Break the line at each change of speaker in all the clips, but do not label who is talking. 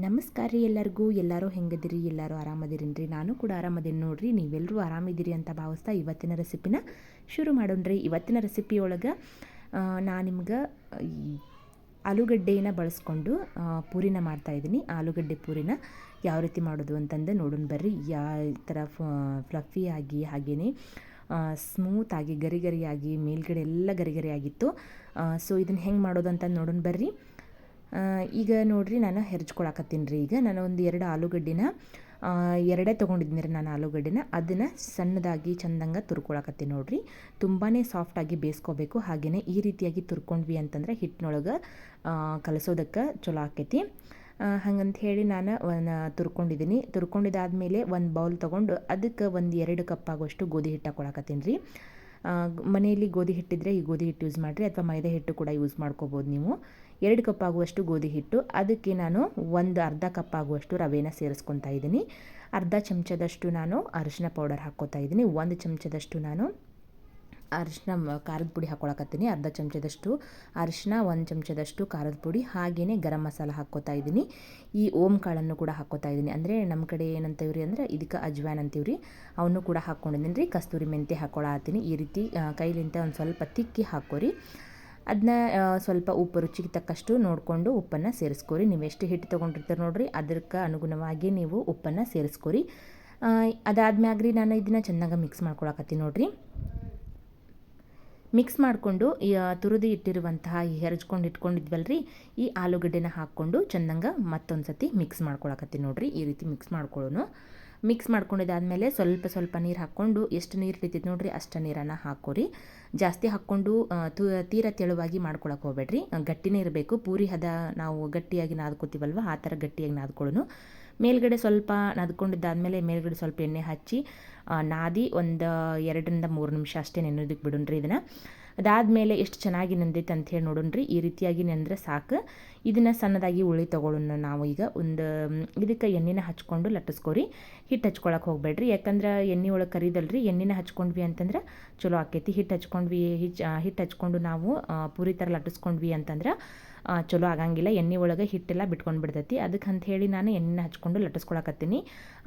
ನಮಸ್ಕಾರ ರೀ ಎಲ್ಲರಿಗೂ. ಎಲ್ಲರೂ ಹೆಂಗದಿರಿ? ಎಲ್ಲರೂ ಆರಾಮದಿರಿನ್ರಿ? ನಾನು ಕೂಡ ಆರಾಮದೀನಿ ನೋಡ್ರಿ. ನೀವೆಲ್ಲರೂ ಆರಾಮಿದ್ದೀರಿ ಅಂತ ಭಾವಿಸ್ತಾ ಇವತ್ತಿನ ರೆಸಿಪಿನ ಶುರು ಮಾಡೋಣ್ರಿ. ಇವತ್ತಿನ ರೆಸಿಪಿ ಒಳಗೆ ನಾನು ನಿಮ್ಗೆ ಈ ಆಲೂಗಡ್ಡೆನ ಬಳಸ್ಕೊಂಡು ಪೂರಿನ ಮಾಡ್ತಾಯಿದ್ದೀನಿ ಆಲೂಗಡ್ಡೆ ಪೂರಿನ ಯಾವ ರೀತಿ ಮಾಡೋದು ಅಂತಂದು ನೋಡೋಣ ಬರ್ರಿ. ಯಾವ ಥರ ಫ್ಲಫಿ ಆಗಿ ಹಾಗೆಯೇ ಸ್ಮೂತಾಗಿ ಗರಿಗರಿಯಾಗಿ ಮೇಲ್ಗಡೆ ಎಲ್ಲ ಗರಿ ಗರಿ ಆಗಿತ್ತು. ಸೊ, ಇದನ್ನು ಹೆಂಗೆ ಮಾಡೋದು ಅಂತ ನೋಡೋಣ ಬರ್ರಿ. ಈಗ ನೋಡಿರಿ ನಾನು ಹೆರ್ಚ್ಕೊಳಕತ್ತೀನಿ ರೀ ಈಗ. ನಾನು ಒಂದು ಎರಡು ಆಲೂಗಡ್ಡಿನ ಎರಡೇ ತೊಗೊಂಡಿದ್ದೀನಿ ರೀ ನಾನು ಆಲೂಗಡ್ಡಿನ. ಅದನ್ನು ಸಣ್ಣದಾಗಿ ಚಂದಂಗೆ ತುರ್ಕೊಳಕತ್ತೀನಿ ನೋಡಿರಿ. ತುಂಬಾ ಸಾಫ್ಟಾಗಿ ಬೇಯಿಸ್ಕೋಬೇಕು. ಹಾಗೆಯೇ ಈ ರೀತಿಯಾಗಿ ತುರ್ಕೊಂಡ್ವಿ ಅಂತಂದ್ರೆ ಹಿಟ್ಟಿನೊಳಗೆ ಕಲಸೋದಕ್ಕೆ ಚಲೋ ಆಕೈತಿ. ಹಂಗಂತ ಹೇಳಿ ನಾನು ಒಂದು ತುರ್ಕೊಂಡಿದ್ದೀನಿ ತುರ್ಕೊಂಡಿದ್ದಾದಮೇಲೆ ಒಂದು ಬೌಲ್ ತೊಗೊಂಡು ಅದಕ್ಕೆ ಒಂದು ಎರಡು ಕಪ್ ಆಗೋಷ್ಟು ಗೋಧಿ ಹಿಟ್ಟು ಹಾಕೊಳಕತ್ತೀನಿ ರೀ. ಮನೆಯಲ್ಲಿ ಗೋಧಿ ಹಿಟ್ಟಿದ್ರೆ ಈ ಗೋಧಿ ಹಿಟ್ಟು ಯೂಸ್ ಮಾಡಿರಿ ಅಥವಾ ಮೈದಾ ಹಿಟ್ಟು ಕೂಡ ಯೂಸ್ ಮಾಡ್ಕೋಬೋದು ನೀವು. ಎರಡು ಕಪ್ ಆಗುವಷ್ಟು ಗೋಧಿ ಹಿಟ್ಟು, ಅದಕ್ಕೆ ನಾನು ಒಂದು ಅರ್ಧ ಕಪ್ ಆಗುವಷ್ಟು ರವೆನ ಸೇರಿಸ್ಕೊತಾ ಇದ್ದೀನಿ. ಅರ್ಧ ಚಮಚದಷ್ಟು ನಾನು ಅರಿಶಿನ ಪೌಡರ್ ಹಾಕ್ಕೋತಾ ಇದ್ದೀನಿ. ಒಂದು ಚಮಚದಷ್ಟು ನಾನು ಅರಿಶಿನ ಖಾರದ ಪುಡಿ ಹಾಕ್ಕೊಳಕತ್ತೀನಿ ಅರ್ಧ ಚಮಚದಷ್ಟು ಅರಿಶಿನ, ಒಂದು ಚಮಚದಷ್ಟು ಖಾರದ ಪುಡಿ ಹಾಗೆಯೇ ಗರಂ ಮಸಾಲ ಹಾಕ್ಕೋತಾ ಇದ್ದೀನಿ. ಈ ಓಂ ಕಾಳನ್ನು ಕೂಡ ಹಾಕ್ಕೋತಾ ಇದ್ದೀನಿ. ಅಂದರೆ ನಮ್ಮ ಕಡೆ ಏನಂತೀವ್ರಿ ಅಂದರೆ ಇದಕ್ಕೆ ಅಜ್ವಾನ್ ಅಂತೀವ್ರಿ ಅವನ್ನೂ ಕೂಡ ಹಾಕ್ಕೊಂಡಿದ್ದೀನಿ ರೀ. ಕಸ್ತೂರಿ ಮೆಂತೆ ಹಾಕ್ಕೊಳತ್ತೀನಿ ಈ ರೀತಿ ಕೈಲಿಂತ ಒಂದು ಸ್ವಲ್ಪ ತಿಕ್ಕಿ ಹಾಕೋರಿ ಅದನ್ನ ಸ್ವಲ್ಪ ಉಪ್ಪು ರುಚಿಗೆ ತಕ್ಕಷ್ಟು ನೋಡಿಕೊಂಡು ಉಪ್ಪನ್ನು ಸೇರಿಸ್ಕೊರಿ. ನೀವು ಎಷ್ಟು ಹಿಟ್ಟು ತೊಗೊಂಡಿರ್ತೀರ ನೋಡಿರಿ ಅದಕ್ಕೆ ಅನುಗುಣವಾಗಿ ನೀವು ಉಪ್ಪನ್ನು ಸೇರಿಸ್ಕೊರಿ. ಅದಾದ್ಮ್ಯಾಗ್ರಿ ನಾನು ಇದನ್ನು ಚೆನ್ನಾಗಿ ಮಿಕ್ಸ್ ಮಾಡ್ಕೊಳಕತ್ತೀನಿ ನೋಡ್ರಿ. ಮಿಕ್ಸ್ ಮಾಡಿಕೊಂಡು ತುರಿದು ಇಟ್ಟಿರುವಂತಹ ಈ ಹೆರಚ್ಕೊಂಡು ಇಟ್ಕೊಂಡಿದ್ವಲ್ರಿ, ಈ ಆಲೂಗಡ್ಡೆನ ಹಾಕ್ಕೊಂಡು ಚಂದಂಗ ಮತ್ತೊಂದು ಸತಿ ಮಿಕ್ಸ್ ಮಾಡ್ಕೊಳಕತ್ತೀನಿ ನೋಡ್ರಿ, ಈ ರೀತಿ ಮಿಕ್ಸ್ ಮಾಡ್ಕೊಳ್ಳೋನು ಮಿಕ್ಸ್ ಮಾಡ್ಕೊಂಡಿದ್ದಾದಮೇಲೆ ಸ್ವಲ್ಪ ಸ್ವಲ್ಪ ನೀರು ಹಾಕ್ಕೊಂಡು ಎಷ್ಟು ನೀರು ಹಿಡಿತೈತೆ ನೋಡ್ರಿ, ಅಷ್ಟು ನೀರನ್ನು ಹಾಕೋರಿ. ಜಾಸ್ತಿ ಹಾಕ್ಕೊಂಡು ತೀರ ತೆಳುವಾಗಿ ಮಾಡ್ಕೊಳಕ್ಕೆ ಹೋಗ್ಬೇಡ್ರಿ. ಗಟ್ಟಿನೇ ಇರಬೇಕು. ಪೂರಿ ಹದ ನಾವು ಗಟ್ಟಿಯಾಗಿ ನಾದ್ಕೋತೀವಲ್ವ, ಆ ಥರ ಗಟ್ಟಿಯಾಗಿ ನಾದ್ಕೊಳ್ಳೋನು. ಮೇಲ್ಗಡೆ ಸ್ವಲ್ಪ ನದ್ಕೊಂಡಿದ್ದಾದಮೇಲೆ ಮೇಲ್ಗಡೆ ಸ್ವಲ್ಪ ಎಣ್ಣೆ ಹಚ್ಚಿ ನಾದಿ ಒಂದು ಎರಡರಿಂದ ಮೂರು ನಿಮಿಷ ಅಷ್ಟೇ ನೆನೋದಕ್ಕೆ ಬಿಡೋಣ್ರಿ ಇದನ್ನು. ಅದಾದಮೇಲೆ ಎಷ್ಟು ಚೆನ್ನಾಗಿ ನೆಂದೈತೆ ಅಂತ ಹೇಳಿ ನೋಡೋಣ್ರಿ. ಈ ರೀತಿಯಾಗಿ ನೆಂದರೆ ಸಾಕು. ಇದನ್ನು ಸಣ್ಣದಾಗಿ ಉಳಿ ತೊಗೊಳ್ಳೋಣ ನಾವು ಈಗ. ಒಂದು ಇದಕ್ಕೆ ಎಣ್ಣೆನ ಹಚ್ಕೊಂಡು ಲಟ್ಟಿಸ್ಕೊರಿ. ಹಿಟ್ಟು ಹಚ್ಕೊಳಕ್ಕೆ ಹೋಗ್ಬೇಡ್ರಿ. ಯಾಕಂದ್ರೆ ಎಣ್ಣೆ ಒಳಗೆ ಕರಿದಲ್ರಿ. ಎಣ್ಣೆನ ಹಚ್ಕೊಂಡ್ವಿ ಅಂತಂದ್ರೆ ಚಲೋ ಆಕೈತಿ. ಹಿಟ್ಟು ಹಚ್ಕೊಂಡ್ವಿ, ಹಿಚ್ ಹಿಟ್ಟು ಹಚ್ಕೊಂಡು ನಾವು ಪೂರಿ ಥರ ಲಟ್ಟಿಸ್ಕೊಂಡ್ವಿ ಅಂತಂದ್ರೆ ಚಲೋ ಆಗಂಗಿಲ್ಲ. ಎಣ್ಣೆ ಒಳಗೆ ಹಿಟ್ಟೆಲ್ಲ ಬಿಟ್ಕೊಂಡು ಬಿಡ್ತೈತಿ. ಅದಕ್ಕೆ ಅಂತ ಹೇಳಿ ನಾನು ಎಣ್ಣೆನ ಹಚ್ಕೊಂಡು ಲಟ್ಟಿಸ್ಕೊಳಕತ್ತೀನಿ.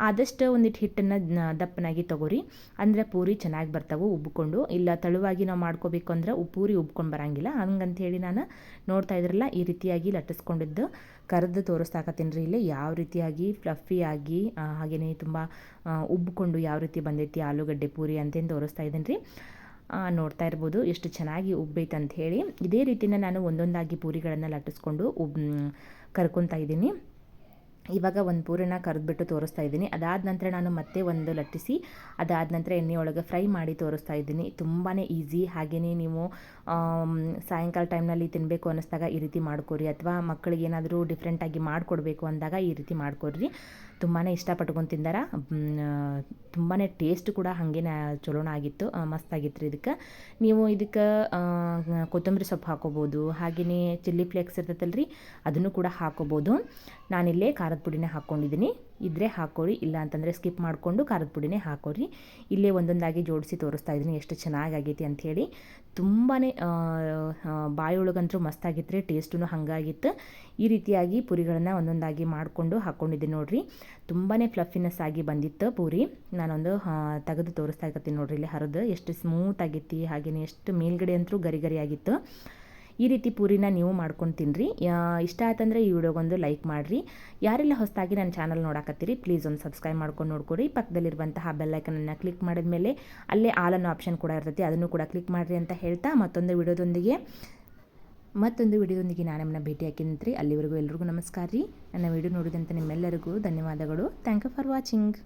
ಆದಷ್ಟು ಒಂದಿಟ್ಟು ಹಿಟ್ಟನ್ನು ದಪ್ಪನಾಗಿ ತಗೋರಿ. ಅಂದರೆ ಪೂರಿ ಚೆನ್ನಾಗಿ ಬರ್ತಾವೆ ಉಬ್ಕೊಂಡು. ಇಲ್ಲ ತಳುವಾಗಿ ನಾವು ಮಾಡ್ಕೋಬೇಕು ಅಂದ್ರೆ ಪೂರಿ ಉಬ್ಕೊಂಡು ಬರಂಗಿಲ್ಲ. ಹಂಗಂತ ಹೇಳಿ ನಾನು ನೋಡ್ತಾ ಇದ್ರಲ್ಲ ಈ ರೀತಿಯಾಗಿ ಲಟ್ಟಿಸ್ಕೊಂಡಿದ್ದು ಕರೆದು ತೋರಿಸ್ತಾಕತ್ತೀನಿ ರೀ ಇಲ್ಲಿ. ಯಾವ ರೀತಿಯಾಗಿ ಫ್ಲಫಿಯಾಗಿ ಹಾಗೆಯೇ ತುಂಬ ಉಬ್ಬಿಕೊಂಡು ಯಾವ ರೀತಿ ಬಂದೈತಿ ಆಲೂಗಡ್ಡೆ ಪೂರಿ ಅಂತೇನು ತೋರಿಸ್ತಾ ಇದ್ದೀನಿ ರೀ. ನೋಡ್ತಾ ಇರ್ಬೋದು ಎಷ್ಟು ಚೆನ್ನಾಗಿ ಉಬ್ಬೈತೆ ಅಂತ ಹೇಳಿ. ಇದೇ ರೀತಿನ ನಾನು ಒಂದೊಂದಾಗಿ ಪೂರಿಗಳನ್ನು ಲಟ್ಟಿಸ್ಕೊಂಡು ಉಬ್, ಕರ್ಕೊತಾ ಇದ್ದೀನಿ. ಇವಾಗ ಒಂದು ಪೂರಿನ ಕರೆದ್ಬಿಟ್ಟು ತೋರಿಸ್ತಾ ಇದ್ದೀನಿ. ಅದಾದ ನಂತರ ನಾನು ಮತ್ತೆ ಒಂದು ಲಟ್ಟಿಸಿ, ಅದಾದ ನಂತರ ಎಣ್ಣೆ ಫ್ರೈ ಮಾಡಿ ತೋರಿಸ್ತಾ ಇದ್ದೀನಿ. ತುಂಬಾ ಈಸಿ. ಹಾಗೆಯೇ ನೀವು ಸಾಯಂಕಾಲ ಟೈಮ್ನಲ್ಲಿ ತಿನ್ನಬೇಕು ಅನ್ನಿಸ್ದಾಗ ಈ ರೀತಿ ಮಾಡ್ಕೊರಿ ಅಥವಾ ಮಕ್ಕಳಿಗೆ ಏನಾದರೂ ಡಿಫ್ರೆಂಟಾಗಿ ಮಾಡಿಕೊಡ್ಬೇಕು ಅಂದಾಗ ಈ ರೀತಿ ಮಾಡ್ಕೊಡ್ರಿ. ತುಂಬಾ ಇಷ್ಟಪಟ್ಕೊಂಡು ತಿಂದಾರ. ತುಂಬಾ ಟೇಸ್ಟ್ ಕೂಡ ಹಾಗೆ ಚಲೋನ ಆಗಿತ್ತು. ಮಸ್ತಾಗಿತ್ತು ರೀ ಇದಕ್ಕೆ. ನೀವು ಇದಕ್ಕೆ ಕೊತ್ತಂಬರಿ ಸೊಪ್ಪು ಹಾಕೋಬೋದು. ಹಾಗೆಯೇ ಚಿಲ್ಲಿ ಫ್ಲೇಕ್ಸ್ ಇರ್ತೈತಲ್ರಿ, ಅದನ್ನು ಕೂಡ ಹಾಕೋಬೋದು. ನಾನಿಲ್ಲೇ ಖಾರದ ಪುಡಿನೇ ಹಾಕ್ಕೊಂಡಿದ್ದೀನಿ ಇದ್ದರೆ ಹಾಕೋರಿ ಇಲ್ಲ ಅಂತಂದರೆ ಸ್ಕಿಪ್ ಮಾಡಿಕೊಂಡು ಖಾರದ ಪುಡಿನೇ ಹಾಕೋರಿ ಇಲ್ಲೇ ಒಂದೊಂದಾಗಿ ಜೋಡಿಸಿ ತೋರಿಸ್ತಾ ಇದ್ದೀನಿ ಎಷ್ಟು ಚೆನ್ನಾಗಾಗೈತಿ ಅಂಥೇಳಿ ತುಂಬಾ ಬಾಯೊಳಗಂತೂ ಮಸ್ತಾಗಿತ್ತು ಟೇಸ್ಟೂ ಹಾಗಾಗಿತ್ತು. ಈ ರೀತಿಯಾಗಿ ಪುರಿಗಳನ್ನು ಒಂದೊಂದಾಗಿ ಮಾಡಿಕೊಂಡು ಹಾಕ್ಕೊಂಡಿದ್ದೀನಿ ನೋಡಿರಿ. ತುಂಬಾ ಫ್ಲಫಿನೆಸ್ ಆಗಿ ಬಂದಿತ್ತು ಪೂರಿ. ನಾನೊಂದು ತೆಗೆದು ತೋರಿಸ್ತಾ ಇರ್ತೀನಿ ನೋಡಿರಿ ಇಲ್ಲಿ ಹರಿದು. ಎಷ್ಟು ಸ್ಮೂತ್ ಆಗಿತ್ತು ಹಾಗೆಯೇ ಎಷ್ಟು ಮೇಲ್ಗಡೆ ಅಂತೂ ಗರಿ ಈ ರೀತಿ ಪೂರಿನ ನೀವು ಮಾಡ್ಕೊಂಡು ತಿನ್ನಿರಿ ಇಷ್ಟ ಆಯ್ತಂದ್ರೆ ಈ ವಿಡಿಯೋಗೊಂದು ಲೈಕ್ ಮಾಡಿರಿ. ಯಾರೆಲ್ಲ ಹೊಸದಾಗಿ ನನ್ನ ಚಾನಲ್ ನೋಡಾಕತ್ತೀರಿ ಪ್ಲೀಸ್ ಒಂದು ಸಬ್ಸ್ಕ್ರೈಬ್ ಮಾಡ್ಕೊಂಡು ನೋಡ್ಕೊರಿ. ಪಕ್ಕದಲ್ಲಿರುವಂತಹ ಬೆಲ್ಲೈಕನನ್ನು ಕ್ಲಿಕ್ ಮಾಡಿದ ಮೇಲೆ ಅಲ್ಲೇ ಆಲ್ ಅನ್ನೋ ಆಪ್ಷನ್ ಕೂಡ ಇರ್ತೈತಿ, ಅದನ್ನು ಕೂಡ ಕ್ಲಿಕ್ ಮಾಡಿರಿ ಅಂತ ಹೇಳ್ತಾ ಮತ್ತೊಂದು ವಿಡಿಯೋದೊಂದಿಗೆ ಮತ್ತೊಂದು ವಿಡಿಯೋದೊಂದಿಗೆ ನಾನು ನಿಮ್ಮನ್ನ ಭೇಟಿ ಹಾಕಿದ್ರಿ ಅಲ್ಲಿವರೆಗೂ ಎಲ್ರಿಗೂ ನಮಸ್ಕಾರ ರೀ. ನನ್ನ ವಿಡಿಯೋ ನೋಡಿದಂಥ ನಿಮ್ಮೆಲ್ಲರಿಗೂ ಧನ್ಯವಾದಗಳು. Thank you for watching